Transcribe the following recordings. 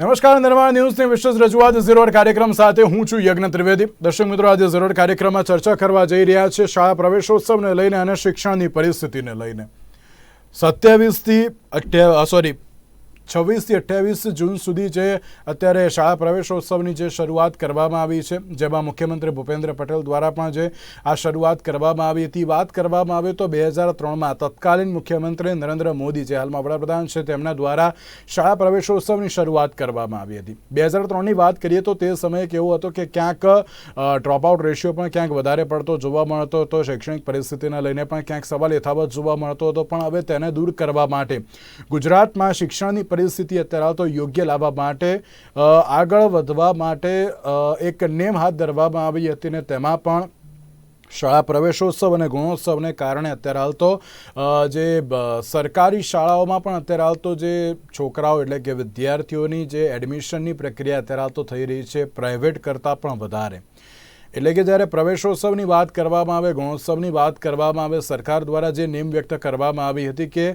નમસ્કાર, નિર્માણ ન્યૂઝની વિશેષ રજૂઆત ઝીરોડ કાર્યક્રમ સાથે હું છું યજ્ઞ ત્રિવેદી. દર્શક મિત્રો, આજે ઝીરોડ કાર્યક્રમમાં ચર્ચા કરવા જઈ રહ્યા છે શાળા પ્રવેશોત્સવને લઈને અને શિક્ષણની પરિસ્થિતિને લઈને. સત્યાવીસથી અઠ્યા સોરી છવ્વીસથી અઠ્યાવીસ જૂન સુધી જે અત્યારે શાળા પ્રવેશોત્સવની જે શરૂઆત કરવામાં આવી છે, જેમાં મુખ્યમંત્રી ભૂપેન્દ્ર પટેલ દ્વારા પણ જે આ શરૂઆત કરવામાં આવી હતી, વાત કરવામાં આવે તો બે હજાર ત્રણમાં તત્કાલીન મુખ્યમંત્રી નરેન્દ્ર મોદી, જે હાલમાં વડાપ્રધાન છે, તેમના દ્વારા શાળા પ્રવેશોત્સવની શરૂઆત કરવામાં આવી હતી. બે હજાર ત્રણની વાત કરીએ તો તે સમયે કેવું હતું કે ક્યાંક ડ્રોપઆઉટ રેશિયો પણ ક્યાંક વધારે પડતો જોવા મળતો હતો, શૈક્ષણિક પરિસ્થિતિને લઈને પણ ક્યાંક સવાલ યથાવત જોવા મળતો હતો, પણ હવે તેને દૂર કરવા માટે ગુજરાતમાં શિક્ષણની પરિસ્થિતિ અત્યારે તો યોગ્ય લાવવા માટે આગળ વધવા માટે એક નેમ હાથ ધરવામાં આવી હતી ને તેમાં પણ શાળા પ્રવેશોત્સવ અને ગુણોત્સવને કારણે અત્યારે હાલ તો જે સરકારી શાળાઓમાં પણ અત્યારે હાલ તો જે છોકરાઓ એટલે કે વિદ્યાર્થીઓની જે એડમિશનની પ્રક્રિયા અત્યારે હાલ તો થઈ રહી છે, પ્રાઇવેટ કરતાં પણ વધારે. એટલે કે જ્યારે પ્રવેશોત્સવની વાત કરવામાં આવે, ગુણોત્સવની વાત કરવામાં આવે, સરકાર દ્વારા જે નેમ વ્યક્ત કરવામાં આવી હતી કે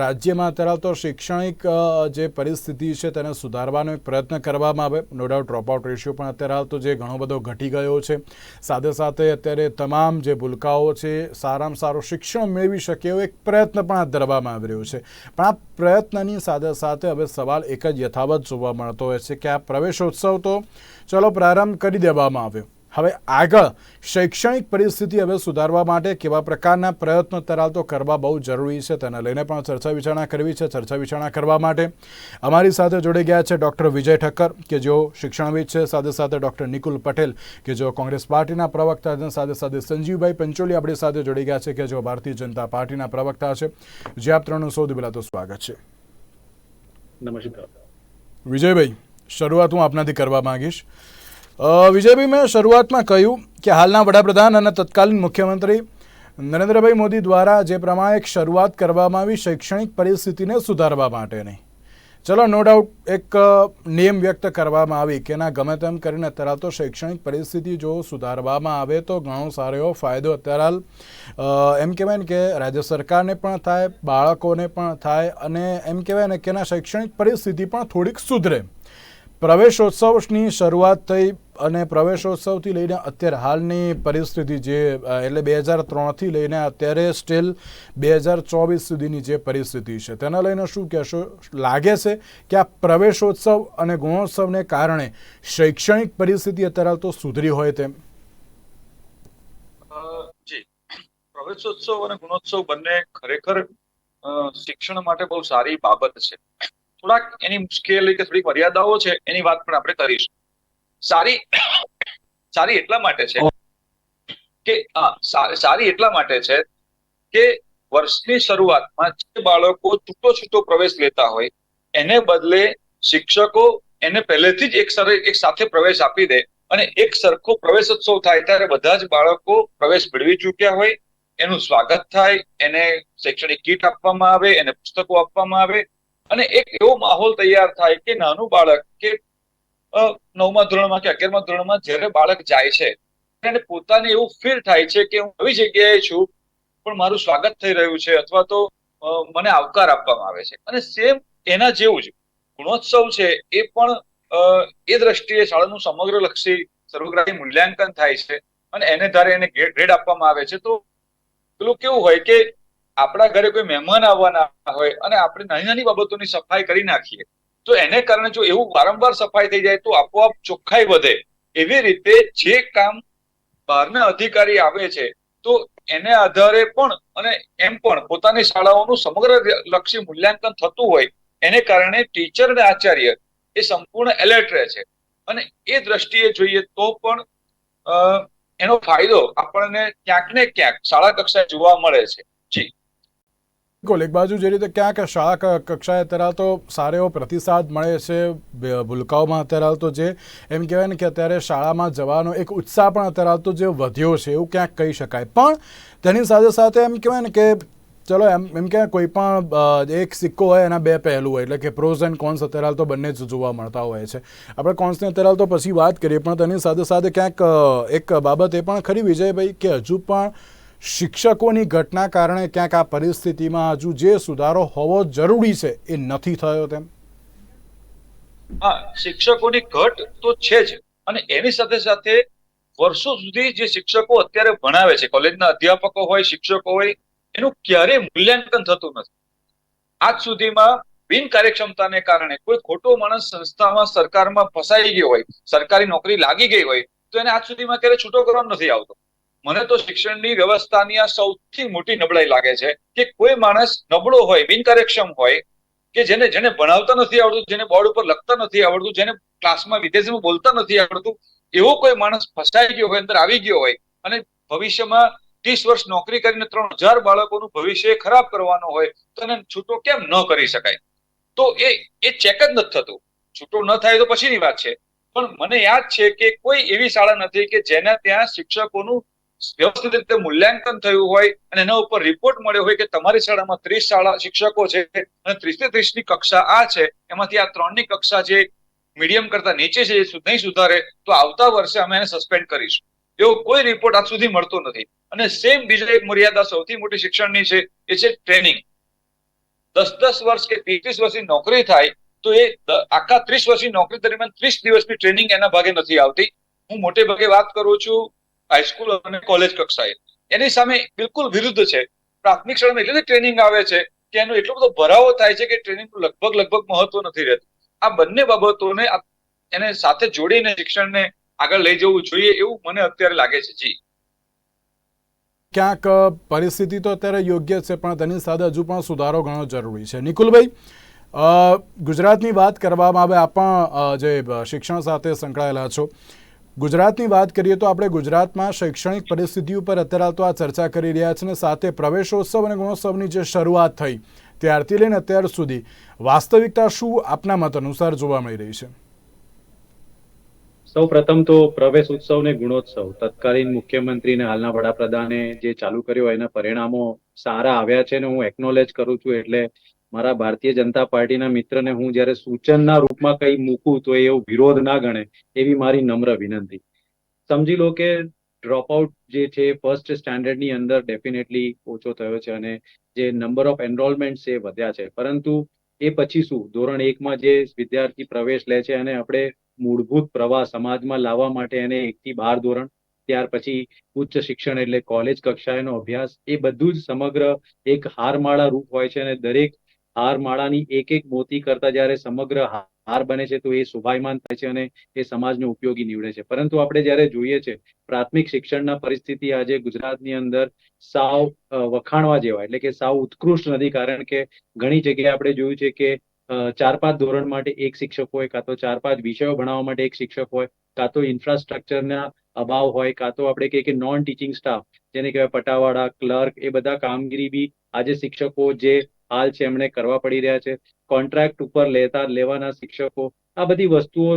રાજ્યમાં અત્યારે તો શૈક્ષણિક જે પરિસ્થિતિ છે તેને સુધારવાનો એક પ્રયત્ન કરવામાં આવે. નો ડાઉટ ડ્રોપઆઉટ રેશિયો પણ અત્યારે હાલ તો જે ઘણો બધો ઘટી ગયો છે. સાથે સાથે અત્યારે તમામ જે ભૂલકાઓ છે, સારામાં સારું શિક્ષણ મેળવી શકે એવો એક પ્રયત્ન પણ હાથ ધરવામાં આવી રહ્યો છે. પણ આ પ્રયત્નની સાથે સાથે હવે સવાલ એક જ યથાવત જોવા મળતો હોય છે કે આ પ્રવેશોત્સવ તો ચલો પ્રારંભ કરી દેવામાં આવ્યો. હવે આગળ શૈક્ષણિક પરિસ્થિતિ હવે સુધારવા માટે કેવા પ્રકારના પ્રયત્નો તરાલ તો કરવા બહુ જરૂરી છે તેને લઈને પણ ચર્ચા વિચારણા કરવી છે ચર્ચા વિચારણા કરવા માટે અમારી સાથે જોડી ગયા છે ડૉક્ટર વિજય ઠક્કર કે જેઓ શિક્ષણવિદ છે સાથે સાથે ડૉક્ટર નિકુલ પટેલ કે જેઓ કોંગ્રેસ પાર્ટીના પ્રવક્તા છે સાથે સાથે સંજીવભાઈ પંચોલી આપણી સાથે જોડી ગયા છે કે જેઓ ભારતીય જનતા પાર્ટીના પ્રવક્તા છે. જે આપ ત્રણનું સૌથી પહેલાં તો સ્વાગત છે. નમસ્કાર. વિજયભાઈ શરૂઆત હું આપનાથી કરવા માંગીશ. વિજયભાઈ, મેં શરૂઆતમાં કહ્યું કે હાલના વડાપ્રધાન અને તત્કાલીન મુખ્યમંત્રી નરેન્દ્રભાઈ મોદી દ્વારા જે પ્રમાણે એક શરૂઆત કરવામાં આવી શૈક્ષણિક પરિસ્થિતિને સુધારવા માટેની. ચલો નો ડાઉટ એક નિયમ વ્યક્ત કરવામાં આવી કે ના, ગમે તેમ કરીને અત્યારે તો શૈક્ષણિક પરિસ્થિતિ જો સુધારવામાં આવે તો ઘણો સારો એવો ફાયદો અત્યારે હાલ એમ કહેવાય ને કે રાજ્ય સરકારને પણ થાય, બાળકોને પણ થાય અને એમ કહેવાય ને કે એના શૈક્ષણિક પરિસ્થિતિ પણ થોડીક સુધરે. પ્રવેશોત્સવની શરૂઆત થઈ અને પ્રવેશોત્સવથી લઈને અત્યારે હાલની પરિસ્થિતિ જે એટલે બે હજાર ત્રણથી લઈને અત્યારે સ્ટીલ બે હજાર ચોવીસ સુધીની જે પરિસ્થિતિ છે. તેના લઈને શું કહેશો? લાગે છે કે આ પ્રવેશોત્સવ અને ગુણોત્સવને કારણે શૈક્ષણિક પરિસ્થિતિ અત્યારે તો સુધરી હોય તેમ. જી. પ્રવેશોત્સવ અને ગુણોત્સવ બંને ખરેખર શિક્ષણ માટે બહુ સારી બાબત છે. થોડાક એની મુશ્કેલી કે થોડીક મર્યાદાઓ છે એની વાત પણ આપણે કરીશું. સારી સારી એટલા માટે છે કે સારી એટલા માટે છે કે વર્ષની શરૂઆતમાં જે બાળકો છૂટો છૂટો પ્રવેશ લેતા હોય, એને બદલે શિક્ષકો એને પહેલેથી જ એક સર, એક સાથે પ્રવેશ આપી દે અને એક સરખો પ્રવેશોત્સવ થાય ત્યારે બધા જ બાળકો પ્રવેશ મેળવી ચૂક્યા હોય, એનું સ્વાગત થાય, એને શૈક્ષણિક કીટ આપવામાં આવે, એને પુસ્તકો આપવામાં આવે અને એક એવો માહોલ તૈયાર થાય કે નાનું બાળક કે નવમા ધોરણમાં કે અગિયારમા ધોરણમાં જ્યારે બાળક જાય છે એને પોતાને એવું ફીલ થાય છે કે હું નવી જગ્યાએ છું, પણ મારું સ્વાગત થઈ રહ્યું છે અથવા તો મને આવકાર આપવામાં આવે છે. અને સેમ એના જેવું જ, ગુણોત્સવ છે એ પણ એ દ્રષ્ટિએ શાળાનું સમગ્રલક્ષી સર્વગ્રાહી મૂલ્યાંકન થાય છે અને એને ધારે એને ગ્રેડ આપવામાં આવે છે. તો પેલું કેવું હોય કે આપણા ઘરે કોઈ મહેમાન આવવાના હોય અને આપણે નાની નાની બાબતોની સફાઈ કરી નાખીએ તો એને કારણે જો એવું વારંવાર સફાઈ થઈ જાય તો આપોઆપ ચોખ્ખાઈ વધે. એવી રીતે જે કામ બહારના અધિકારી આવે છે, તો એને આધારે પણ અને એમ પણ પોતાની શાળાઓનું સમગ્ર લક્ષી મૂલ્યાંકન થતું હોય, એને કારણે ટીચર અને આચાર્ય એ સંપૂર્ણ એલર્ટ રહે છે. અને એ દ્રષ્ટિએ જોઈએ તો પણ એનો ફાયદો આપણને ક્યાંક ને ક્યાંક શાળા કક્ષાએ જોવા મળે છે. બિલકુલ એક બાજુ જે રીતે ક્યાંક શાળા કક્ષાએ અત્યારે તો સારો એવો પ્રતિસાદ મળે છે ભૂલકાઓમાં અત્યારે હાલ તો જે એમ કહેવાય ને કે અત્યારે શાળામાં જવાનો એક ઉત્સાહ પણ અત્યારે હાલ તો જે વધ્યો છે એવું ક્યાંક કહી શકાય. પણ તેની સાથે સાથે એમ કહેવાય ને કે ચલો એમ એમ કે કોઈ પણ એક સિક્કો હોય એના બે પહેલું હોય, એટલે કે પ્રોઝ એન્ડ કોન્સ અત્યારે હાલ તો બંને જ જોવા મળતા હોય છે. આપણે કોન્સની અત્યારે હાલ તો પછી વાત કરીએ, પણ તેની સાથે સાથે ક્યાંક એક બાબત એ પણ ખરી વિજયભાઈ કે હજુ પણ શિક્ષકોની ઘટના કારણે ક્યાંક આ પરિસ્થિતિમાં હજુ જે સુધારો હોવો જરૂરી છે એ નથી થયો તેમ. હા, શિક્ષકોની ઘટ તો છે જ. અને એની સાથે સાથે વર્ષો સુધી જે શિક્ષકો અત્યારે ભણાવે છે, કોલેજના અધ્યાપકો હોય, શિક્ષકો હોય, એનું ક્યારેય મૂલ્યાંકન થતું નથી. આજ સુધીમાં બિન કાર્યક્ષમતાને કારણે કોઈ ખોટો માણસ સંસ્થામાં, સરકારમાં ફસાઈ ગયો હોય, સરકારી નોકરી લાગી ગઈ હોય, તો એને આજ સુધીમાં ક્યારે છૂટો કરવાનો નથી આવતો. મને તો શિક્ષણની વ્યવસ્થાની આ સૌથી મોટી નબળાઈ લાગે છે કે કોઈ માણસ નબળો હોય, બિનકાર્યક્ષમ હોય, કે જેને જેને ભણાવતા નથી આવડતું, જેને બોર્ડ ઉપર લખતા નથી આવડતું, જેને ક્લાસમાં વિદેશીમાં બોલતા નથી આવડતું, એવો કોઈ માણસ ફસાઈ ગયો હોય, અંદર આવી ગયો હોય અને ભવિષ્યમાં ત્રીસ વર્ષ નોકરી કરીને ત્રણ હજાર બાળકોનું ભવિષ્ય ખરાબ કરવાનો હોય, તો એને છૂટો કેમ ન કરી શકાય? તો એ એ ચેક જ નથી થતું. છૂટો ન થાય તો પછીની વાત છે. પણ મને યાદ છે કે કોઈ એવી શાળા નથી કે જેના ત્યાં શિક્ષકોનું વ્યવસ્થિત રીતે મૂલ્યાંકન થયું હોય અને એના ઉપર રિપોર્ટ મળ્યો હોય કે તમારી શાળામાં ત્રીસ શાળા શિક્ષકો છે અને ત્રીસથી ત્રીસની કક્ષા આ છે, એમાંથી આ ત્રણની કક્ષા જે મીડિયમ કરતા નીચે છે નહીં સુધારે, તો આવતા વર્ષે અમે એને સસ્પેન્ડ કરીશું. એવો કોઈ રિપોર્ટ આજ સુધી મળતો નથી. અને સેમ બીજા એક મર્યાદા સૌથી મોટી શિક્ષણની છે, એ છે ટ્રેનિંગ દસ દસ વર્ષ કે ત્રીસ વર્ષની નોકરી થાય, તો એ આખા ત્રીસ વર્ષની નોકરી દરમિયાન ત્રીસ દિવસની ટ્રેનિંગ એના ભાગે નથી આવતી. હું મોટે ભાગે વાત કરું છું હાઈસ્કૂલ અને કોલેજ કક્ષાએ. એની સામે બિલકુલ વિરુદ્ધ છે. પ્રાથમિક શાળામાં એટલી ટ્રેનિંગ આવે છે કે એનો એટલો બધો ભરાવો થાય છે કે ટ્રેનિંગનું લગભગ લગભગ મહત્વ નથી રહેતું. આ બંને બાબતોને એને સાથે જોડીને શિક્ષણને આગળ લઈ જવું જોઈએ એવું મને અત્યારે લાગે છે. જી. ક્યાંક પરિસ્થિતિ તો અત્યારે યોગ્ય છે, પણ તેની સાથે હજુ પણ સુધારો ઘણો જરૂરી છે. નિકુલભાઈ ગુજરાતની વાત કરવામાં આવે, આપ પણ જે શિક્ષણ સાથે સંકળાયેલા છો. ગુજરાતની વાત કરીએ તો આપણે ગુજરાતમાં શૈક્ષણિક પરિસ્થિતિ ઉપર અત્યારે તો આ ચર્ચા કરી રહ્યા છે અને સાથે પ્રવેશોત્સવ અને ગુણોત્સવની જે શરૂઆત થઈ, ત્યારથી લઈને અત્યાર સુધી, વાસ્તવિકતા શું આપના મત અનુસાર જોવા મળી રહી છે? સૌ પ્રથમ તો પ્રવેશ ઉત્સવ ને ગુણોત્સવ. તત્કાલીન મુખ્યમંત્રી ને હાલના વડાપ્રધાને જે ચાલુ કર્યો, એના પરિણામો સારા આવ્યા છે ને હું એકનોલેજ કરું છું. એટલે મારા ભારતીય જનતા પાર્ટીના મિત્રને હું જ્યારે સૂચનના રૂપમાં કંઈ મૂકું તો એવો વિરોધ ના ગણે એવી મારી નમ્ર વિનંતી. સમજી લો કે ડ્રોપઆઉટ જે છે ફર્સ્ટ સ્ટાન્ડર્ડની અંદર ડેફિનેટલી ઓછો થયો છે અને જે નંબર ઓફ એનરોલમેન્ટ છે વધ્યા છે. પરંતુ એ પછી શું? ધોરણ એકમાં જે વિદ્યાર્થી પ્રવેશ લે છે અને આપણે મૂળભૂત પ્રવાહ સમાજમાં લાવવા માટે એને એકથી બાર ધોરણ, ત્યાર પછી ઉચ્ચ શિક્ષણ એટલે કોલેજ કક્ષાએનો અભ્યાસ, એ બધું જ સમગ્ર એક હારમાળા રૂપ હોય છે અને દરેક હારમાળાની એક એક મોતી કરતા જ્યારે સમગ્ર હાર બને છે, તો એ શોભાયમાન થાય છે અને એ સમાજને ઉપયોગી નીવડે છે. પરંતુ આપણે જ્યારે જોઈએ છે, પ્રાથમિક શિક્ષણના પરિસ્થિતિ આજે ગુજરાતની અંદર સાવ વખાણવા જેવા, એટલે કે સાવ ઉત્કૃષ્ટ નથી. કારણ કે ઘણી જગ્યાએ આપણે જોયું છે કે ચાર પાંચ ધોરણ માટે એક શિક્ષક હોય, કાં તો ચાર પાંચ વિષયો ભણાવવા માટે એક શિક્ષક હોય, કાં તો ઇન્ફ્રાસ્ટ્રક્ચરના અભાવ હોય, કાં તો આપણે કહીએ કે નોન ટીચિંગ સ્ટાફ જેને કહેવાય પટાવાળા ક્લર્ક એ બધા કામગીરી બી આજે શિક્ષકો જે હાલ છે, એમણે કરવા પડી રહ્યા છે. કોન્ટ્રાક્ટ ઉપર લેતા, લેવાના શિક્ષકો, આ બધી વસ્તુઓ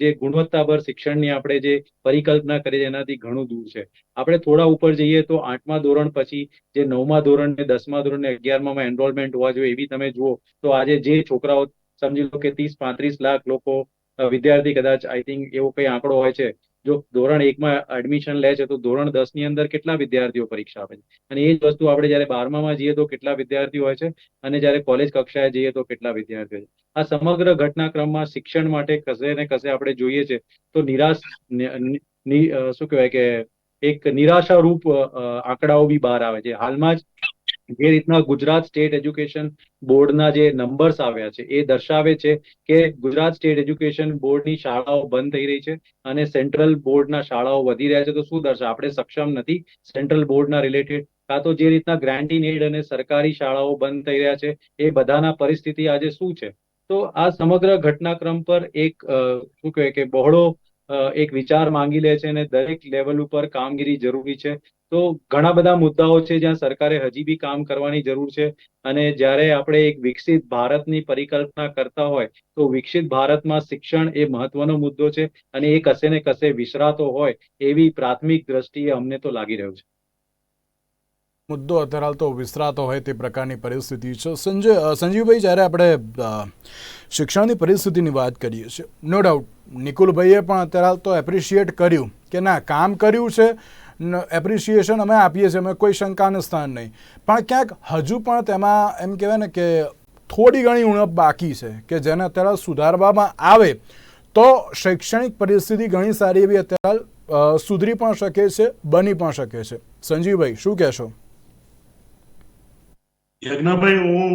જે ગુણવત્તાભર શિક્ષણની આપણે જે પરિકલ્પના કરી એનાથી ઘણું દૂર છે. આપણે થોડા ઉપર જઈએ તો આઠમા ધોરણ પછી જે નવમા ધોરણ ને દસમા ધોરણ ને અગિયારમાં એનરોલમેન્ટ હોવા જોઈએ એવી તમે જુઓ, તો આજે જે છોકરાઓ સમજી લો કે ત્રીસ પાંત્રીસ લાખ લોકો વિદ્યાર્થી કદાચ આઈ થિંક એવો કઈ આંકડો હોય છે જો ધોરણ એકમાં એડમિશન લે છે, તો ધોરણ દસની અંદર કેટલા વિદ્યાર્થીઓ પરીક્ષા આપે છે? અને એ જ વસ્તુ આપણે જયારે બારમામાં જઈએ તો કેટલા વિદ્યાર્થીઓ હોય છે? અને જયારે કોલેજ કક્ષાએ જઈએ તો કેટલા વિદ્યાર્થીઓ છે? આ સમગ્ર ઘટનાક્રમમાં શિક્ષણ માટે કશે ને કશે આપણે જોઈએ છે, તો નિરાશ શું કહેવાય કે, એક નિરાશારૂપ આંકડાઓ બી બહાર આવે છે. હાલમાં જ જે રીતના ગુજરાત સ્ટેટ એજ્યુકેશન બોર્ડના જે નંબર્સ આવ્યા છે, એ દર્શાવે છે કે ગુજરાત સ્ટેટ એજ્યુકેશન બોર્ડની શાળાઓ બંધ થઈ રહી છે અને સેન્ટ્રલ બોર્ડના શાળાઓ વધી રહ્યા છે. તો શું દર્શાવે આપણે સક્ષમ નથી સેન્ટ્રલ બોર્ડના રિલેટેડ? કાં તો જે રીતના ગ્રાન્ટ એડ અને સરકારી શાળાઓ બંધ થઈ રહ્યા છે, એ બધાના પરિસ્થિતિ આજે શું છે? તો આ સમગ્ર ઘટનાક્રમ પર એક શું કહેવાય કે બહોળો એક વિચાર માંગી લે છે અને દરેક લેવલ ઉપર કામગીરી જરૂરી છે. તો ઘણા બધા મુદ્દાઓ છે જ્યાં સરકારે હજી બી કામ કરવાની જરૂર છે. અને જ્યારે આપણે એક વિકસિત ભારતની પરિકલ્પના કરતા હોય, તો વિકસિત ભારતમાં શિક્ષણ એ મહત્વનો મુદ્દો છે અને એ કસે ને કસે વિસરાતો હોય એવી પ્રાથમિક દ્રષ્ટિએ અમને તો લાગી રહ્યું છે. મુદ્દો અત્યારે તો વિસરાતો હોય તે પ્રકારની પરિસ્થિતિ છે. સંજય સંજીવભાઈ, જ્યારે આપણે શિક્ષણની પરિસ્થિતિની વાત કરીએ છીએ નો ડાઉટ નિકુલભાઈએ પણ અત્યારે તો એપ્રિશિએટ કર્યું કે ના, કામ કર્યું છે એપ્રિશિએશન અમે આપીએ છીએ, અમે કોઈ શંકાને સ્થાન નહીં. પણ ક્યાંક હજુ પણ તેમાં એમ કહેવાય ને કે થોડી ઘણી ઉણપ બાકી છે કે જેને અત્યારે સુધારવામાં આવે, તો શૈક્ષણિક પરિસ્થિતિ ઘણી સારી એવી અત્યારે સુધરી પણ શકે છે, બની પણ શકે છે. સંજીવભાઈ, શું કહેશો? યજ્ઞભાઈ, હું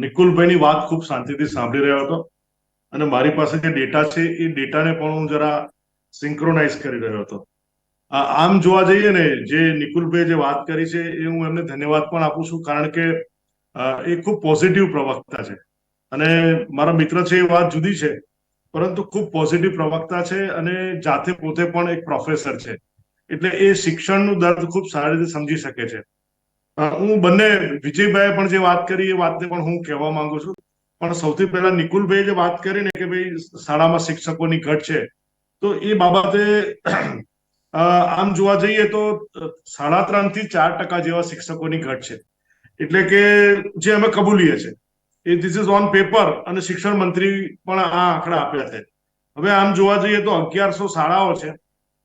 નિકુલભાઈ નિકુલભાઈની વાત ખૂબ શાંતિથી સાંભળી રહ્યો હતો અને મારી પાસે જે ડેટા છે, એ ડેટાને પણ હું જરા સિંક્રોનાઇઝ કરી રહ્યો હતો. આમ જોવા જઈએ ને, જે નિકુલભાઈ જે વાત કરી છે, એ હું એમને ધન્યવાદ પણ આપું છું, કારણ કે એ ખૂબ પોઝિટિવ પ્રવક્તા છે. અને મારા મિત્ર છે એ વાત જુદી છે, પરંતુ ખૂબ પોઝિટિવ પ્રવક્તા છે અને જાતે પોતે પણ એક પ્રોફેસર છે. એટલે એ શિક્ષણનું દર્દ ખૂબ સારી રીતે સમજી શકે છે. હું બંને વિજયભાઈએ પણ જે વાત કરી, એ વાતને પણ હું કહેવા માંગુ છું. પણ સૌથી પહેલા નિકુલભાઈ જે વાત કરી ને કે ભાઈ, શાળામાં શિક્ષકોની ઘટ છે, તો એ બાબતે આમ જોવા જઈએ તો સાડા ત્રણથી ચાર ટકા જેવા શિક્ષકોની ઘટ છે. એટલે કે જે અમે કબૂલીએ છે એ ધીસ ઇઝ ઓન પેપર અને શિક્ષણ મંત્રી પણ આ આંકડા આપ્યા છે. હવે આમ જોવા જઈએ તો અગિયારસો શાળાઓ છે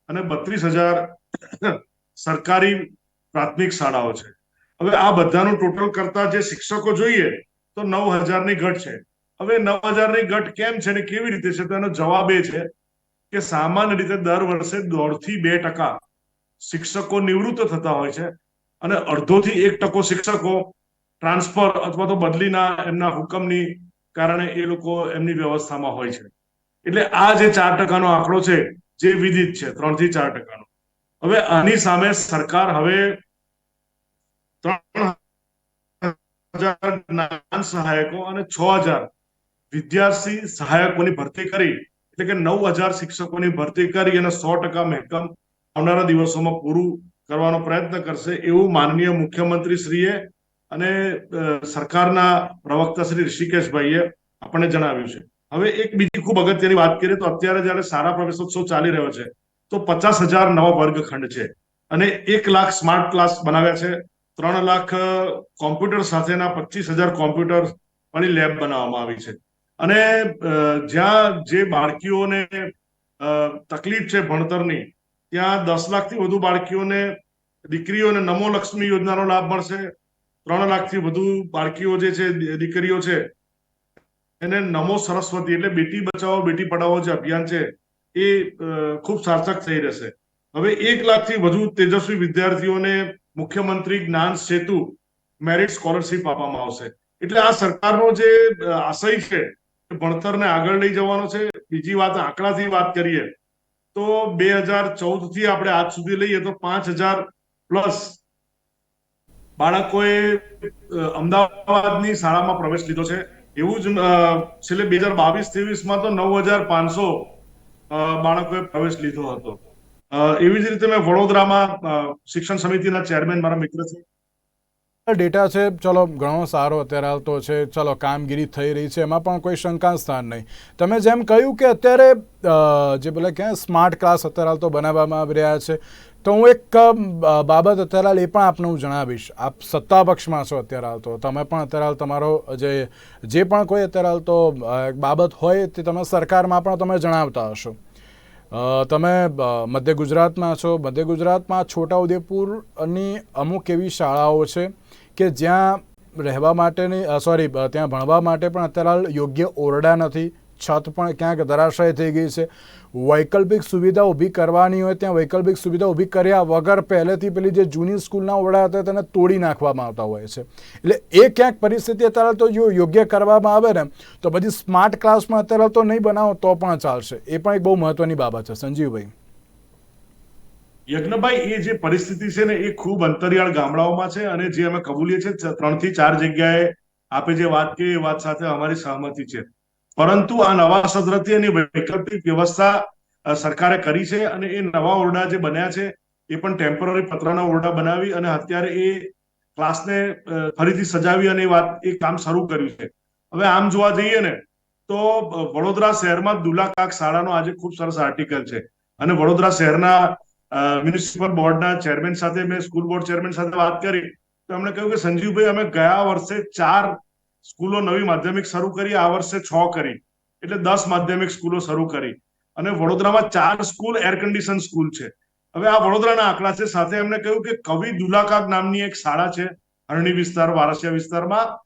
અને બત્રીસ હજાર સરકારી પ્રાથમિક શાળાઓ છે. હવે આ બધાનું ટોટલ કરતા જે શિક્ષકો જોઈએ તો નવ હજારની ઘટ છે. હવે નવ હજારની ઘટ કેમ છે ને કેવી રીતે છે તો એનો જવાબ એ છે કે સામાન્ય રીતે દર વર્ષે દોઢથી બે ટકા શિક્ષકો નિવૃત્ત થતા હોય છે અને અડધોથી એક ટકો શિક્ષકો ટ્રાન્સફર અથવા તો બદલીના એમના હુકમની કારણે એ લોકો એમની વ્યવસ્થામાં હોય છે. એટલે આ જે ચાર ટકાનો આંકડો છે જે વિદિત છે ત્રણથી ચાર ટકાનો. હવે આની સામે સરકાર હવે ત્રણ સહાયકો અને છ હજાર વિદ્યાર્થી સહાયકોની ભરતી કરી એટલે કે નવ હજાર શિક્ષકોની ભરતી કરી અને સો ટકા મહેકમ આવનારા દિવસોમાં પૂરું કરવાનો પ્રયત્ન કરશે એવું માનનીય મુખ્યમંત્રી શ્રીએ અને સરકારના પ્રવક્તા શ્રી ઋષિકેશભાઈએ આપણને જણાવ્યું છે. હવે એક બીજી ખૂબ અગત્યની વાત કરીએ તો અત્યારે જયારે સારા પ્રવેશોત્સવ ચાલી રહ્યો છે, તો પચાસ હજાર નવા વર્ગખંડ છે અને એક લાખ સ્માર્ટ ક્લાસ બનાવ્યા છે, ત્રણ લાખ કોમ્પ્યુટર સાથેના પચીસ હજાર કોમ્પ્યુટર વાળી લેબ બનાવવામાં આવી છે. અને જ્યાં જે બાળકીઓને તકલીફ છે ભણતરની, ત્યાં દસ લાખથી વધુ બાળકીઓને દીકરીઓને નમો લક્ષ્મી યોજનાનો લાભ મળશે. ત્રણ લાખથી વધુ બાળકીઓ જે છે, દીકરીઓ છે, એને નમો સરસ્વતી એટલે બેટી બચાવો, બેટી પઢાવો જે અભિયાન છે, એ ખૂબ સાર્થક થઈ રહેશે. હવે એક લાખથી વધુ તેજસ્વી વિદ્યાર્થીઓને મુખ્યમંત્રી જ્ઞાન સેતુ મેરિટ સ્કોલરશીપ આપવામાં આવશે. એટલે આ સરકારનો જે આશય છે ભણતરને આગળ લઈ જવાનો છે. બીજી વાત, આંકડાથી વાત કરીએ, તો બે હજાર ચૌદથી આપણે આજ સુધી લઈએ તો પાંચ હજાર પ્લસ બાળકોએ અમદાવાદની શાળામાં પ્રવેશ લીધો છે. એવું જ છેલ્લે બે હજાર બાવીસ ત્રેવીસમાં તો નવ હજાર પાંચસો બાળકોએ પ્રવેશ લીધો હતો. એવી જ રીતે મેં વડોદરામાં શિક્ષણ સમિતિના ચેરમેન મારા મિત્ર છે. ડેટા છે, ચલો, ઘણો સારો અત્યારે હાલ તો છે. ચલો, કામગીરી થઈ રહી છે, એમાં પણ કોઈ શંકા સ્થાન નહીં. તમે જેમ કહ્યું કે અત્યારે જે બોલે ક્યાં સ્માર્ટ ક્લાસ અત્યારે હાલ તો બનાવવામાં આવી રહ્યા છે, તો હું એક બાબત અત્યારે હાલ એ પણ આપને હું જણાવીશ. આપ સત્તા પક્ષમાં છો અત્યારે હાલ તો. તમે પણ અત્યારે હાલ તમારો જે જે પણ કોઈ અત્યારે હાલ તો બાબત હોય તે તમે સરકારમાં પણ તમે જણાવતા હશો. તમે મધ્ય ગુજરાતમાં છો. મધ્ય ગુજરાતમાં છોટાઉદેપુરની અમુક એવી શાળાઓ છે કે જ્યાં રહેવા માટેની સોરી ત્યાં ભણવા માટે પણ અત્યારે યોગ્ય ઓરડા નથી. છત પણ ક્યાંક ધરાશય થઈ ગઈ છે. વૈકલ્પિક સુવિધા ઊભી કરવાની હોય, ત્યાં વૈકલ્પિક સુવિધા ઊભી કર્યા વગર પહેલેથી પેલી જે જૂની સ્કૂલના ઓરડા હતા તેને તોડી નાખવામાં આવતા હોય છે. એટલે એ ક્યાંક પરિસ્થિતિ અત્યારે તો જો યોગ્ય કરવામાં આવે ને, તો પછી સ્માર્ટ ક્લાસમાં અત્યારે તો નહીં બનાવો તો પણ ચાલશે. એ પણ એક બહુ મહત્વની બાબત છે. સંજીવભાઈ. યજ્ઞભાઈ, એ જે પરિસ્થિતિ છે ને, એ ખૂબ અંતરિયાળ ગામડાઓમાં છે અને જે અમે કબૂલીએ છીએ ત્રણથી ચાર જગ્યાએ આપે જે વાત કરી, એ વાત સાથે અમારી સહમતિ છે. પરંતુ આ નવા સદરથી એની વૈકલ્પિક વ્યવસ્થા સરકારે કરી છે અને એ નવા ઓરડા જે બન્યા છે, એ પણ ટેમ્પરરી પતરાના ઓરડા બનાવી અને અત્યારે એ ક્લાસને ફરીથી સજાવી અને એ વાત, એ કામ શરૂ કર્યું છે. હવે આમ જોવા જઈએ ને, તો વડોદરા શહેરમાં દુલાકાક શાળાનો આજે ખૂબ સરસ આર્ટિકલ છે. અને વડોદરા શહેરના મ્યુનિસિપલ બોર્ડના ચેરમેન સાથે મેં સ્કૂલ બોર્ડ ચેરમેન સાથે વાત કરી. તો એમણે કહ્યું કે, સંજીવભાઈ, અમે ગયા વર્ષે ચાર સ્કૂલો નવી માધ્યમિક શરૂ કરી, આ વર્ષે છ કરી. એટલે દસ માધ્યમિક સ્કૂલો શરૂ કરી. અને વડોદરામાં ચાર સ્કૂલ એર કન્ડિશન સ્કૂલ છે. હવે આ વડોદરાના આંકડા છે. સાથે એમણે કહ્યું કે, કવિ દુલાકાગ નામની એક શાળા છે અરણી વિસ્તાર, વારસિયા વિસ્તારમાં.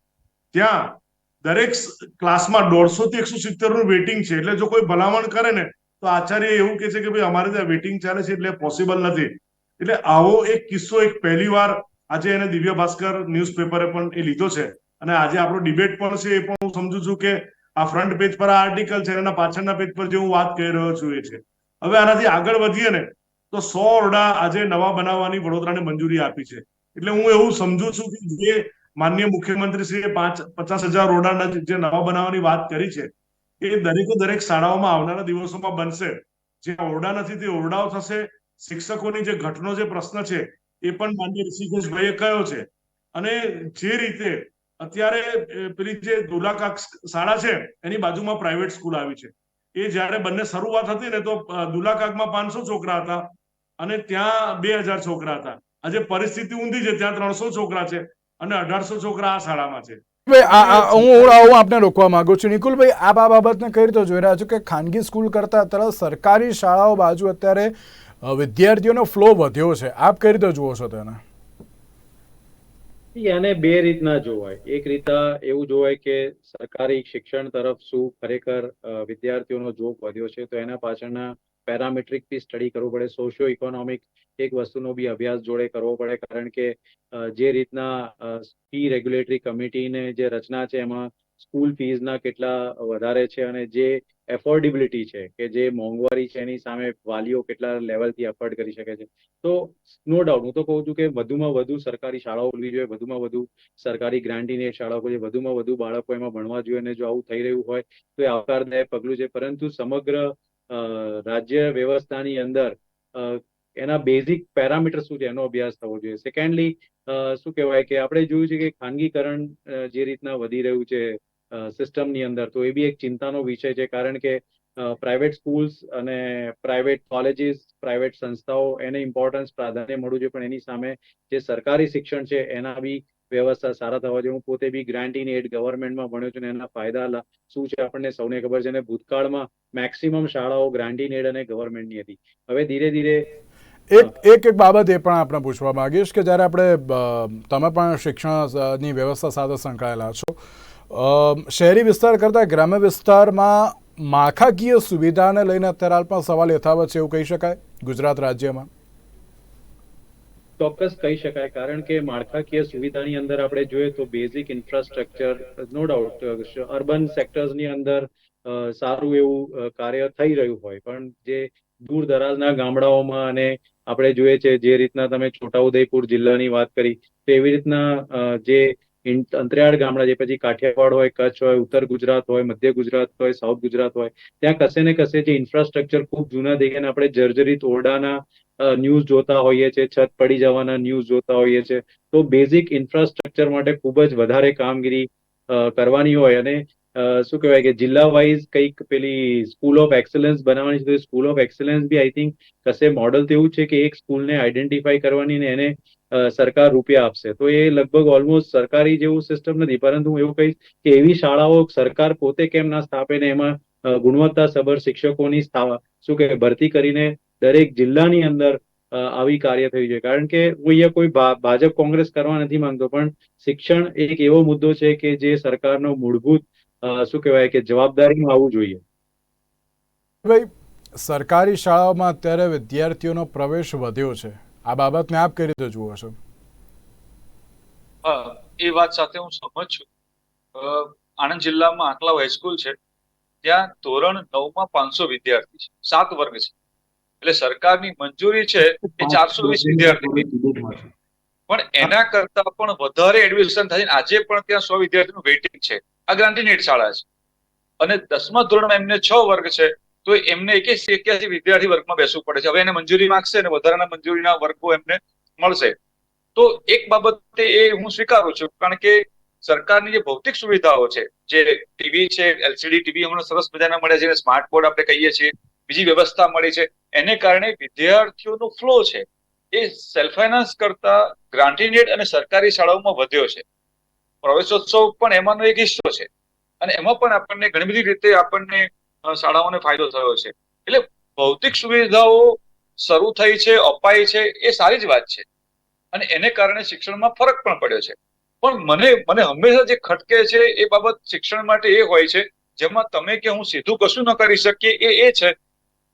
ત્યાં દરેક ક્લાસમાં દોઢસો થી એકસો સિત્તેરનું વેટિંગ છે. એટલે જો કોઈ ભલામણ કરે ને તો આચાર્ય એવું કે છે કે ભાઈ અમારે ત્યાં વેટિંગ ચાલે છે એટલે પોસિબલ નથી. એટલે આવો એક કિસ્સો એક પહેલી વાર આજે એને દિવ્ય ભાસ્કર ન્યૂઝપેપરે પણ એ લીધો છે. અને આજે આપણો ડિબેટ પણ છે એ પણ હું સમજુ છું કે આ ફ્રન્ટ પેજ પર આ આર્ટિકલ છે એના પાછળના પેજ પર જે હું વાત કરી રહ્યો છું એ છે. હવે આનાથી આગળ વધીએ ને, તો સો ઓરડા આજે નવા બનાવવાની વડોદરાને મંજૂરી આપી છે. એટલે હું એવું સમજુ છું કે જે માનનીય મુખ્યમંત્રી મુખ્યમંત્રીશ્રીએ પાંચ પચાસ હજાર ઓરડાના જે નવા બનાવવાની વાત કરી છે એ દરેકે દરેક શાળાઓમાં આવનારા દિવસોમાં બનશે. જે ઓરડા નથી, તે ઓરડાઓ થશે. શિક્ષકોની જે ઘટનો જે પ્રશ્ન છે, એ પણ માન્ય ઋષિકેશભાઈએ કયો છે. અને જે રીતે અત્યારે પેલી જે દુલાકાક શાળા છે, એની બાજુમાં પ્રાઇવેટ સ્કૂલ આવી છે. એ જ્યારે બંને શરૂઆત હતી ને તો દુલાકાકમાં પાંચસો છોકરા હતા અને ત્યાં બે હજાર છોકરા હતા. આજે પરિસ્થિતિ ઊંધી છે, ત્યાં ત્રણસો છોકરા છે અને અઢારસો છોકરા આ શાળામાં છે. હું હું હું આપને રોકવા માંગુ છું. નિકુલભાઈ આપ આ બાબતને કઈ રીતે જોઈ રહ્યા છો કે ખાનગી સ્કૂલ કરતાં અત્યારે સરકારી શાળાઓ બાજુ અત્યારે વિદ્યાર્થીઓનો ફ્લો વધ્યો છે. આપ કઈ રીતે જુઓ છો તેને એને. બે રીતના જોવાય. એક રીતા એવું જોવાય કે સરકારી શિક્ષણ તરફ શું ખરેખર વિદ્યાર્થીઓનો જોગ વધ્યો છે તો એના પાછળના પેરામેટ્રિક બી સ્ટડી કરવું પડે સોશિયો ઇકોનોમિક એક વસ્તુનો બી અભ્યાસ જોડે કરવો પડે, કારણ કે જે રીતના ફી રેગ્યુલેટરી કમિટીને જે રચના છે, એમાં સ્કૂલ ફીઝના કેટલા વધારે છે અને જે એફોર્ડેબિલિટી છે કે જે મોંઘવારી છે એની સામે વાલીઓ કેટલા લેવલથી અફોર્ડ કરી શકે છે. તો નો ડાઉટ હું તો કહું છું કે વધુમાં વધુ સરકારી શાળાઓ ખોલવી જોઈએ, વધુમાં વધુ સરકારી ગ્રાન્ટીની શાળાઓ ખોલવી વધુમાં વધુ બાળકો એમાં ભણવા જોઈએ અને જો આવું થઈ રહ્યું હોય તો એ આવકારદાયક પગલું છે. પરંતુ સમગ્ર રાજ્ય વ્યવસ્થાની અંદર એના બેઝિક પેરામીટર શું છે? એનો અભ્યાસ થવો જોઈએ. સેકન્ડલી શું કહેવાય કે આપણે જોયું છે કે ખાનગીકરણ જે રીતના વધી રહ્યું છે સિસ્ટમની અંદર, તો એ બી એક ચિંતાનો વિષય છે. કારણ કે પ્રાઇવેટ સ્કૂલ્સ અને પ્રાઇવેટ કોલેજીસ પ્રાઇવેટ સંસ્થાઓ, એને ઇમ્પોર્ટન્સ પ્રાધાન્ય મળવું જોઈએ. પણ એની સામે જે સરકારી શિક્ષણ છે, એના બી વ્યવસ્થા સારા થવા જોઈએ. હું પોતે બી ગ્રાન્ટ ઇન એડ ગવર્મેન્ટમાં ભણ્યો છું અને એના ફાયદા શું છે આપણને સૌને ખબર છે અને ભૂતકાળમાં મેક્સિમમ શાળાઓ ગ્રાન્ટ ઇન એડ અને ગવર્મેન્ટની હતી. હવે ધીરે ધીરે એક એક એક બાબત એ પણ આપણે પૂછવા માંગીશ કે જ્યારે આપણે તમે પણ શિક્ષણની વ્યવસ્થા સાથે સંકળાયેલા છો શહેરી વિસ્તાર કરતાં ગ્રામ્ય વિસ્તારમાં માળખાકીય સુવિધાને લઈને અત્યારે હાલ પણ સવાલ યથાવત છે એવું કહી શકાય? ગુજરાત રાજ્યમાં? ચોક્કસ કહી શકાય. કારણ કે માળખાકીય સુવિધાની અંદર આપણે જોઈએ તો basic infrastructure no doubt urban સેક્ટર્સની અંદર સારું એવું કાર્ય થઈ રહ્યું હોય. પણ જે દૂર દરાજના ગામડાઓમાં અને આપણે જોઈએ છે જે રીતના તમે છોટાઉદેપુર જિલ્લાની વાત કરી, તો એવી રીતના જે અંતરિયાળ ગામડા જે પછી કાઠિયાવાડ હોય, કચ્છ હોય, ઉત્તર ગુજરાત હોય, મધ્ય ગુજરાત હોય, સાઉથ ગુજરાત હોય, ત્યાં કશે ને કશે જે ઇન્ફ્રાસ્ટ્રક્ચર ખૂબ જૂના થઈ આપણે જર્જરિત ઓરડાના ન્યૂઝ જોતા હોઈએ છીએ છત પડી જવાના ન્યૂઝ જોતા હોઈએ છીએ તો બેઝિક ઇન્ફ્રાસ્ટ્રક્ચર માટે ખૂબ જ વધારે કામગીરી કરવાની હોય અને શું કહેવાય કે જિલ્લા વાઇઝ કંઈક પેલી સ્કૂલ ઓફ એક્સલન્સ બનાવવાની છે, તો school of excellence be I think કશે મોડલ તો એવું છે કે એક સ્કૂલને આઈડેન્ટિફાઈ કરવાની ને એને સરકાર રૂપિયા આપશે. તો એ લગભગ ઓલમોસ્ટ સરકારી જેવું સિસ્ટમ નથી, પરંતુ હું એવું કહીશ કે એવી શાળાઓ સરકાર પોતે કેમ ના સ્થાપે ને એમાં ગુણવત્તાસભર શિક્ષકોની શું કે ભરતી કરીને દરેક જિલ્લાની અંદર આવી કાર્ય થયું છે કારણ કે હું અહીંયા કોઈ ભાજપ કોંગ્રેસ કરવા નથી માંગતો પણ શિક્ષણ એક એવો મુદ્દો છે કે જે સરકારનો મૂળભૂત શું કહેવાય કે જવાબદારીમાં આવવું જોઈએ. ભાઈ સરકારી શાળાઓમાં અત્યારે વિદ્યાર્થીઓનો પ્રવેશ વધ્યો છે. આ બાબતને આપ કઈ રીતે જુઓ છો? હા એ વાત સાથે હું સહમત છું. આણંદ જિલ્લામાં આંકલાવ હાઈસ્કૂલ છે. ત્યાં ધોરણ નવમાં પાંચસો વિદ્યાર્થી છે. સાત વર્ગ છે. એટલે સરકારની મંજૂરી છે એ ચારસો વીસ વિદ્યાર્થી પણ એના કરતા પણ વધારે એડમિશન થાય આજે પણ ત્યાં સો વિદ્યાર્થીનું વેઇટિંગ છે. આ ગ્રાન્ટીનેટ શાળા છે. અને દસમા ધોરણમાં એમને છ વર્ગ છે તો એમને એક્યાસી એક્યાસી વિદ્યાર્થી વર્ગમાં બેસવું પડે છે. હવે એને મંજૂરી માંગશે અને વધારાના મંજૂરીના વર્ગો એમને મળશે. તો એક બાબતે એ હું સ્વીકારું છું કારણ કે સરકારની જે ભૌતિક સુવિધાઓ છે જે ટીવી છે એલસીડી ટીવી હમણાં સરસ મજાના મળે છે સ્માર્ટ બોર્ડ આપણે કહીએ છીએ બીજી વ્યવસ્થા મળી છે. એને કારણે વિદ્યાર્થીઓનો ફ્લો છે. એ સેલ્ફ ફાઇનાન્સ કરતા ગ્રાન્ટીનેટ અને સરકારી શાળાઓમાં વધ્યો છે. પ્રવેશોત્સવ પણ એમાંનો એક હિસ્સો છે. અને એમાં પણ આપણને ઘણી બધી રીતે આપણને શાળાઓને ફાયદો થયો છે. એટલે ભૌતિક સુવિધાઓ શરૂ થઈ છે, અપાઈ છે, એ સારી જ વાત છે. અને એને કારણે શિક્ષણમાં ફરક પણ પડ્યો છે. પણ મને મને હંમેશા જે ખટકે છે એ બાબત શિક્ષણ માટે એ હોય છે, જેમાં તમે કે હું સીધું કશું ન કરી શકીએ એ એ છે.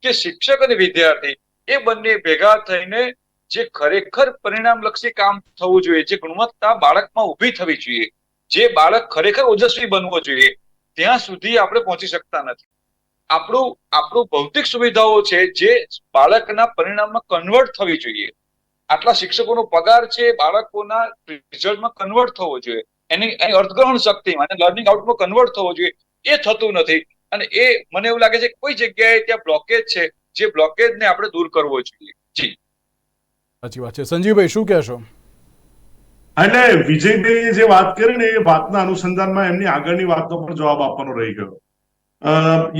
કે શિક્ષક અને વિદ્યાર્થી એ બંને ભેગા થઈને જે ખરેખર પરિણામલક્ષી કામ થવું જોઈએ, જે ગુણવત્તા બાળકમાં ઊભી થવી જોઈએ, જે બાળક ખરેખર ઓજસ્વી બનવો જોઈએ, ત્યાં સુધી આપણે પહોંચી શકતા નથી. આપણું આપણું ભૌતિક સુવિધાઓ છે જે બાળકના પરિણામમાં કન્વર્ટ થવી જોઈએ. આટલા શિક્ષકોનો પગાર છે, બાળકોના રિઝલ્ટમાં કન્વર્ટ થવો જોઈએ. એની અર્થગ્રહણ શક્તિમાં અને લર્નિંગ આઉટમાં કન્વર્ટ થવો જોઈએ, એ થતું નથી. અને એ મને એવું લાગે છે કોઈ જગ્યાએ ત્યાં બ્લોકેજ છે જે બ્લોકેજને આપણે દૂર કરવો જોઈએ. જી. સાચી વાત છે. સંજીવભાઈ શું કહેશો? એટલે વિજયભાઈએ જે વાત કરી ને એ વાતના અનુસંધાનમાં એમની આગળની વાતનો પણ જવાબ આપવાનો રહી ગયો.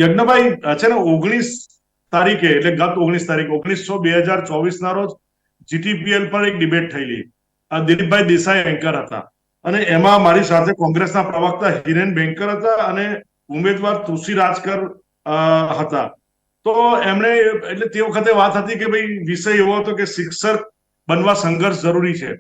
યજ્ઞભાઈ છે ને ઓગણીસ તારીખે એટલે ગત ઓગણીસ તારીખ ઓગણીસો બે હજાર ચોવીસ ના રોજ જીટીપીએલ પર એક ડિબેટ થયેલી. આ દિલીપભાઈ દેસાઈ એન્કર હતા. અને એમાં મારી સાથે કોંગ્રેસના પ્રવક્તા હિરેન બેન્કર હતા અને ઉમેદવાર તુલસી રાજકર હતા. તો એમણે એટલે તે વખતે વાત હતી કે ભાઈ વિષય એવો હતો કે શિક્ષક બનવા સંઘર્ષ જરૂરી છે.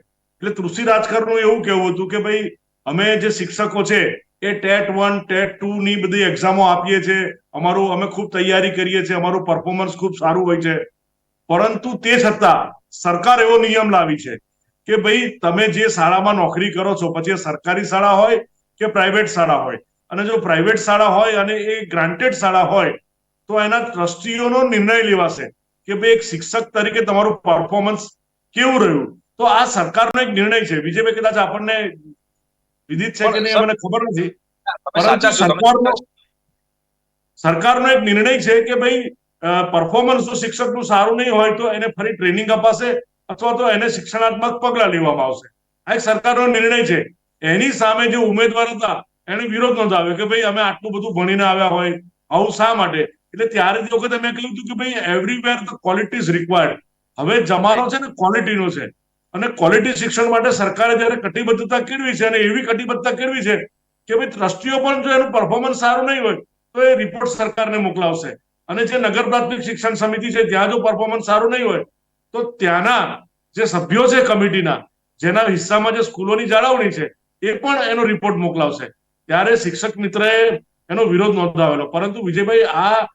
એટલે તૃષિ રાજકારણનું એવું કહેવું હતું કે ભાઈ, અમે જે શિક્ષકો છે, એ ટેટ વન, ટેટ ટુ ની બધી એક્ઝામો આપીએ છીએ. અમારું, અમે ખૂબ તૈયારી કરીએ છીએ. અમારું પરફોર્મન્સ ખૂબ સારું હોય છે. પરંતુ તે છતાં સરકાર એવો નિયમ લાવી છે કે ભાઈ, તમે જે શાળામાં નોકરી કરો છો, પછી સરકારી શાળા હોય કે પ્રાઇવેટ શાળા હોય અને જો પ્રાઇવેટ શાળા હોય અને એ ગ્રાન્ટેડ શાળા હોય તો એના ટ્રસ્ટીઓનો નિર્ણય લેવાશે કે ભાઈ એક શિક્ષક તરીકે તમારું પરફોર્મન્સ કેવું રહ્યું? તો આ સરકારનો એક નિર્ણય છે. બીજેપી કદાચ આપણને વિદિત છે કે નહીં મને ખબર નથી. પરંતુ સરકારનો સરકારનો એક નિર્ણય છે કે ભાઈ પરફોર્મન્સ જો શિક્ષકનું સારું નહીં હોય તો એને ફરી ટ્રેનિંગ અપાશે અથવા તો એને શિક્ષણાત્મક પગલા લેવામાં આવશે. આ એક સરકારનો નિર્ણય છે. એની સામે જે ઉમેદવાર હતા એને વિરોધ નોંધાવ્યો કે ભાઈ અમે આટલું બધું ભણીને આવ્યા હોય, આવું શા માટે? એટલે ત્યારે તે વખતે મેં કહ્યું હતું કે ભાઈ everywhere the quality is required હવે જમાનો છે ને ક્વોલિટીનો છે. અને ક્વોલિટી શિક્ષણ માટે સરકારે જયારે કટિબદ્ધતા કેળવી છે અને એવી કટિબદ્ધતા કેળવી છે કે ભાઈ, ટ્રસ્ટીઓ પણ જો એનું પરફોર્મન્સ સારું નહીં હોય, તો એ રિપોર્ટ સરકારને મોકલાવશે. અને જે નગર પ્રાથમિક શિક્ષણ સમિતિ છે, ત્યાં જો પરફોર્મન્સ સારું નહીં હોય, તો ત્યાંના જે સભ્યો છે કમિટીના જેના હિસ્સામાં જે સ્કૂલોની જાળવણી છે, એ પણ એનો રિપોર્ટ મોકલાવશે. ત્યારે શિક્ષક મિત્રએ એનો વિરોધ નોંધાવેલો. પરંતુ વિજયભાઈ આ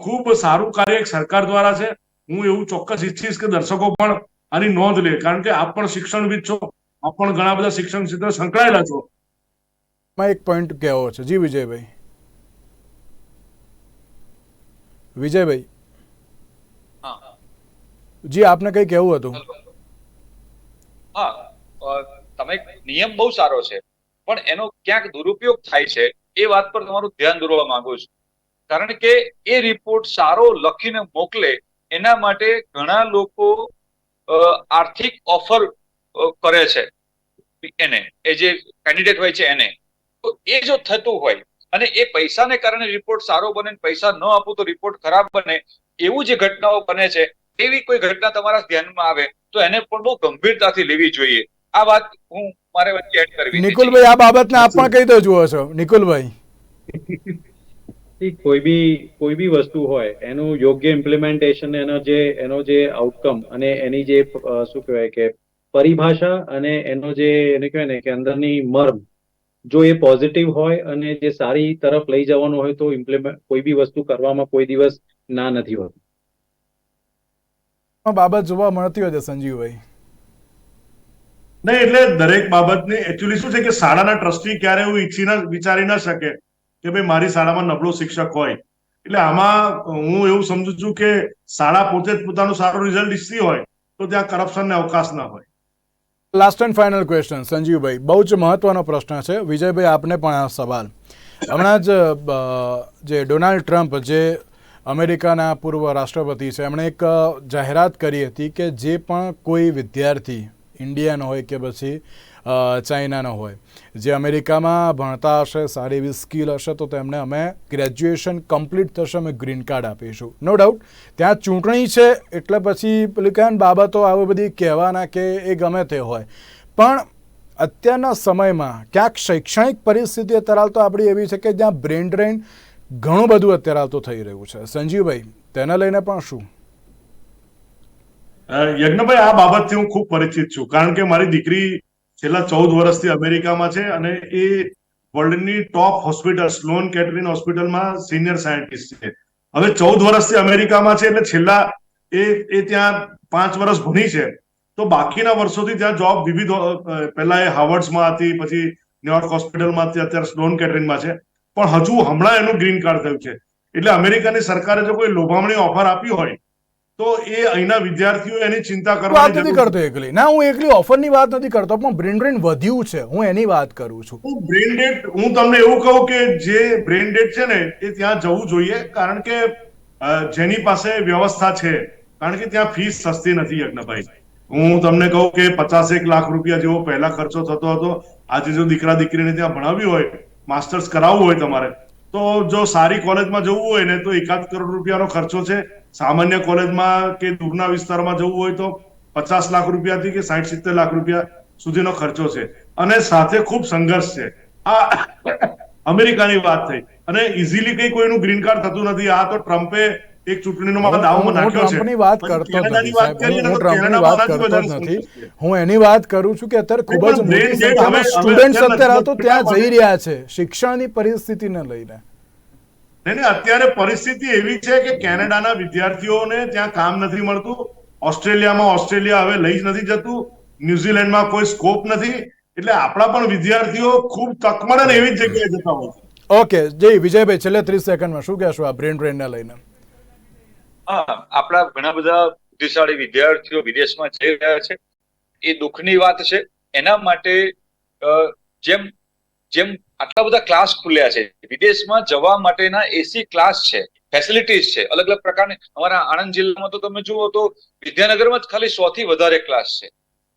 ખૂબ સારું કાર્ય એક સરકાર દ્વારા છે. હું એવું ચોક્કસ ઈચ્છીશ કે દર્શકો પણ આની નોંધ લે. કારણ કે આપ પણ શિક્ષણવિદ છો. આપ પણ ઘણા બધા શિક્ષણ ક્ષેત્રે સંકળાયેલા છો. એક પોઈન્ટ કહેવો છે. જી વિજયભાઈ. વિજયભાઈ. હા. જી આપને કંઈ કહેવું હતું? હા. તમે નિયમ બહુ સારો છે. પણ એનો ક્યાંક દુરુપયોગ થાય છે, એ વાત પર તમારું ધ્યાન દોરવા માંગુ છું. કારણ કે એ રિપોર્ટ સારો લખીને મોકલે, એના માટે ઘણા લોકો આર્થિક ઓફર કરે છે એને, એ જે કેન્ડિડેટ હોય છે એને. તો એ જો થતું હોય અને એ પૈસાને કારણે રિપોર્ટ સારો બને પૈસા ન આપું તો રિપોર્ટ ખરાબ બને, એવું જે ઘટનાઓ બને છે, એવી કોઈ ઘટના તમારા ધ્યાનમાં આવે તો એને પણ બહુ ગંભીરતાથી લેવી જોઈએ. આ વાત હું મારે વચ્ચે એડ કરવી નિકુલભાઈ આ બાબતને આપ પણ કહી દો જુઓ છો નિકુલભાઈ કોઈ બી કોઈ બી વસ્તુ હોય એનું યોગ્ય ઇમ્પ્લિમેન્ટેશન એનો જે એનો જે આઉટકમ અને એની જે શું કહેવાય કે પરિભાષા અને એનો જે એને કહેવાય ને કે અંદરની મર્મ જો એ પોઝિટિવ હોય અને જે સારી તરફ લઈ જવાનું હોય તો ઇમ્પ્લિમેન્ટ કોઈ બી વસ્તુ કરવામાં કોઈ દિવસ ના નથી હોતું. આ બાબત જોવા મળતી હોય છે સંજીવભાઈ. નહીં, એટલે દરેક બાબતને એકચ્યુઅલી શું છે કે શાળાના ટ્રસ્ટી ક્યારે એવું ઈચ્છી વિચારી ન શકે કે ભાઈ મારી શાળામાં નબળો શિક્ષક હોય. એટલે આમાં હું એવું સમજુ છું કે શાળા પોતે જ પોતાનું સારું રિઝલ્ટ ઈચ્છતી હોય તો ત્યાં કરપ્શનને અવકાશ ના હોય. Last and final question Sanjivbhai. બહુ જ મહત્વનો પ્રશ્ન છે. વિજયભાઈ, આપને પણ આ સવાલ. હમણાં જ જે ડોનાલ્ડ ટ્રમ્પ, જે અમેરિકાના પૂર્વ રાષ્ટ્રપતિ છે, એમણે એક જાહેરાત કરી હતી કે જે પણ કોઈ વિદ્યાર્થી ઇન્ડિયન હોય કે પછી ચાઇનાનો હોય. જે અમેરિકામાં ભણતા હશે, સારી એવી સ્કિલ હશે, તો તેમને અમે ગ્રેજ્યુએશન કમ્પ્લીટ થશે, અમે ગ્રીન કાર્ડ આપીશું. નો ડાઉટ ત્યાં ચૂંટણી છે, એટલે પછી પેલી કહે બાબતો આવી બધી કહેવાના કે એ ગમે તે હોય. પણ અત્યારના સમયમાં ક્યાંક શૈક્ષણિક પરિસ્થિતિ અત્યારે તો આપણી એવી છે કે જ્યાં બ્રેન ડ્રેન ઘણું બધું અત્યારે હાલ તો થઈ રહ્યું છે. સંજીવભાઈ, તેને લઈને પણ શું? યજ્ઞભાઈ, આ બાબતથી હું ખૂબ પરિચિત છું. કારણ કે મારી દીકરી છેલ્લા ચૌદ વર્ષથી અમેરિકામાં છે અને એ વર્લ્ડની ટોપ હોસ્પિટલ સ્લોન કેટરીન હોસ્પિટલમાં સિનિયર સાયન્ટિસ્ટ છે. હવે ચૌદ વર્ષથી અમેરિકામાં છે એટલે છેલ્લા એ એ ત્યાં પાંચ વર્ષ ભણી છે. તો બાકીના વર્ષોથી ત્યાં જોબ વિવિધ પહેલા એ હાવર્ડ્સમાં હતી, પછી ન્યુયોર્ક હોસ્પિટલમાં હતી, અત્યારે સ્લોન કેટરિંગમાં છે. પણ હજુ હમણાં એનું ગ્રીન કાર્ડ થયું છે. એટલે અમેરિકાની સરકારે જો કોઈ લોભામણી ઓફર આપી હોય તો એ અહીંના વિદ્યાર્થીઓ એની ચિંતા વાત નથી કરતો એકલી. ના હું એકલી ઓફરની વાત નથી કરતો પણ બ્રેન ડ્રેન વધ્યું છે હું એની વાત કરું છું. બ્રેન ડેટ હું તમને એવું કહું કે જે બ્રેન ડેટ છે ને એ ત્યાં જવું જોઈએ કારણ કે જેની પાસે વ્યવસ્થા છે કારણ કે ત્યાં ફીસ સસ્તી નથી યજ્ઞભાઈ હું તમને કહું કે પચાસેક લાખ રૂપિયા જેવો પહેલા ખર્ચો થતો હતો. આજે જો દીકરા દીકરીને ત્યાં ભણાવ્યું હોય માસ્ટર્સ કરાવવું હોય તમારે તો જો સારી કોલેજમાં જવું હોય ને, તો એકાદ કરોડ રૂપિયાનો ખર્ચો છે. સામાન્ય કોલેજમાં કે દૂરના વિસ્તારમાં જવું હોય તો પચાસ લાખ રૂપિયાથી કે સાઠ સિત્તેર લાખ રૂપિયા સુધીનો ખર્ચો છે. અને સાથે ખૂબ સંઘર્ષ છે. આ અમેરિકાની વાત થઈ. અને ઇઝીલી કઈ કોઈનું ગ્રીન કાર્ડ થતું નથી. આ તો ટ્રમ્પે એક ચૂંટણીનો હું દાવો નાખ્યો છે. ટ્રમ્પની વાત કરતો નથી વાત હું ને ટ્રમ્પની વાત કરતો નથી. હું એની વાત કરું છું કે અત્યારે ખૂબ જ મોટી સંખ્યામાં સ્ટુડન્ટ્સ અત્યારે તો ત્યાં જઈ રહ્યા છે. શિક્ષણની પરિસ્થિતિને લઈને. નહીં અત્યારે પરિસ્થિતિ એવી છે કે કેનેડાના વિદ્યાર્થીઓને ત્યાં કામ નથી મળતું. ઓસ્ટ્રેલિયામાં ઓસ્ટ્રેલિયા હવે લઈ જ નથી જતું. ન્યુઝીલેન્ડમાં કોઈ સ્કોપ નથી. એટલે આપણા પણ વિદ્યાર્થીઓ ખૂબ તકમડે એવી જ જગ્યાએ જતા હોય છે. ઓકે જય વિજયભાઈ છેલ્લે ત્રીસ સેકન્ડમાં શું કહેશો આ બ્રેન ડ્રેનને લઈને? આપણા ઘણા બધા બુદ્ધિશાળી વિદ્યાર્થીઓ વિદેશમાં જઈ રહ્યા છે. એ દુઃખની વાત છે. એના માટે જેમ જેમ આટલા બધા ક્લાસ ખુલ્યા છે, વિદેશમાં જવા માટેના એસી ક્લાસ છે ફેસિલિટીઝ છે, અલગ અલગ પ્રકારની. અમારા આણંદ જિલ્લામાં તો તમે જુઓ તો વિદ્યાનગરમાં જ ખાલી સો થી વધારે ક્લાસ છે.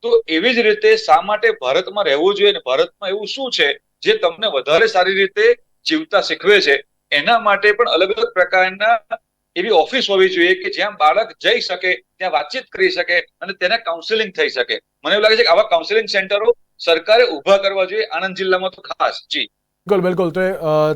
તો એવી જ રીતે શા માટે ભારતમાં રહેવું જોઈએ અને ભારતમાં એવું શું છે, જે તમને વધારે સારી રીતે જીવતા શીખવે છે, એના માટે પણ અલગ અલગ પ્રકારના એવી ઓફિસ હોવી જોઈએ કે જ્યાં બાળક જઈ શકે ત્યાં વાતચીત કરી શકે અને તેને કાઉન્સેલિંગ થઈ શકે. મને એવું લાગે છે કે આવા કાઉન્સેલિંગ સેન્ટરો સરકારે ઊભા કરવા જોઈએ. આણંદ જિલ્લામાં તો ખાસ. જી. બિલકુલ બિલકુલ. તો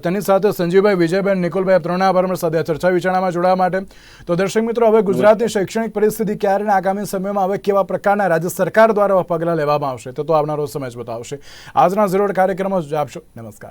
તેની સાથે સંજીવભાઈ વિજયભાઈ નિકુલભાઈ ત્રણેય આભાર સાથે ચર્ચા વિચારણામાં જોડાવા માટે. તો દર્શક મિત્રો હવે ગુજરાતની શૈક્ષણિક પરિસ્થિતિ ક્યારે અને આગામી સમયમાં હવે કેવા પ્રકારના રાજ્ય સરકાર દ્વારા પગલાં લેવામાં આવશે તો આવનારો સમય જ બતાવશે. આજના ઝીરો કાર્યક્રમો જ આપશો. નમસ્કાર.